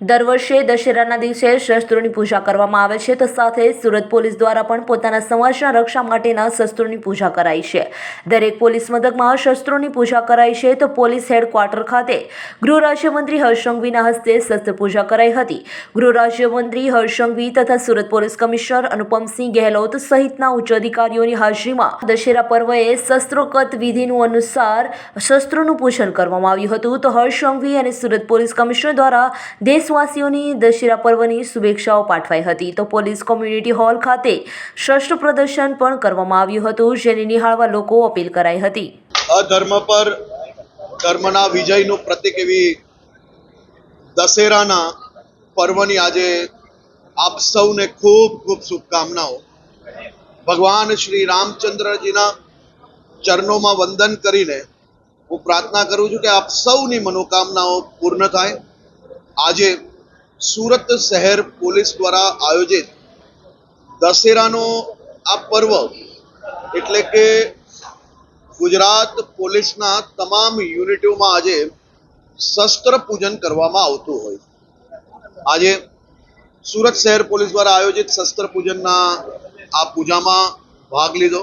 દર વર્ષે દશેરાના દિવસે શસ્ત્રોની પૂજા કરવામાં આવે છે. તો સાથે સુરત પોલીસ દ્વારા પણ પોતાના સમાજના રક્ષા માટેના શસ્ત્રોની પૂજા કરાઈ છે. દરેક પોલીસ મથકમાં શસ્ત્રોની પૂજા કરાઈ છે. તો પોલીસ હેડક્વાર્ટર ખાતે ગૃહ રાજ્યમંત્રી હર્ષંઘવીના હસ્તે શસ્ત્ર પૂજા કરાઈ હતી. ગૃહ રાજ્યમંત્રી હર્ષંઘવી તથા સુરત પોલીસ કમિશનર અનુપમસિંહ ગેહલોત સહિતના ઉચ્ચ અધિકારીઓની હાજરીમાં દશેરા પર્વએ શસ્ત્રોકત વિધિનું અનુસાર શસ્ત્રોનું પૂજન કરવામાં આવ્યું હતું. તો હર્ષંઘવી અને સુરત પોલીસ કમિશનર દ્વારા દેશવાસીઓની દશેરા પર્વની શુભેચ્છાઓ પાઠવાઈ હતી. તો પોલીસ કોમ્યુનિટી હોલ ખાતે શસ્ત્ર પ્રદર્શન પણ કરવામાં આવ્યું હતું, જેને નિહાળવા લોકો અપીલ કરાઈ હતી. અધર્મ પર ધર્મના વિજયનું પ્રતિક એવી દશેરાના પર્વની આજે આપ સૌને ખૂબ ખૂબ શુભકામનાઓ. ભગવાન શ્રી રામચંદ્રજીના ચરણોમાં વંદન કરીને હું પ્રાર્થના કરું છું કે આપ સૌની મનોકામનાઓ પૂર્ણ થાય. આજે સુરત શહેર પોલીસ દ્વારા આયોજિત દશેરાનો આ પર્વ એટલે કે ગુજરાત પોલીસના તમામ યુનિટોમાં આજે શસ્ત્ર પૂજન કરવામાં આવતું હોય. આજે સુરત શહેર પોલીસ દ્વારા આયોજિત શસ્ત્ર પૂજનના આ પૂજામાં ભાગ લીધો.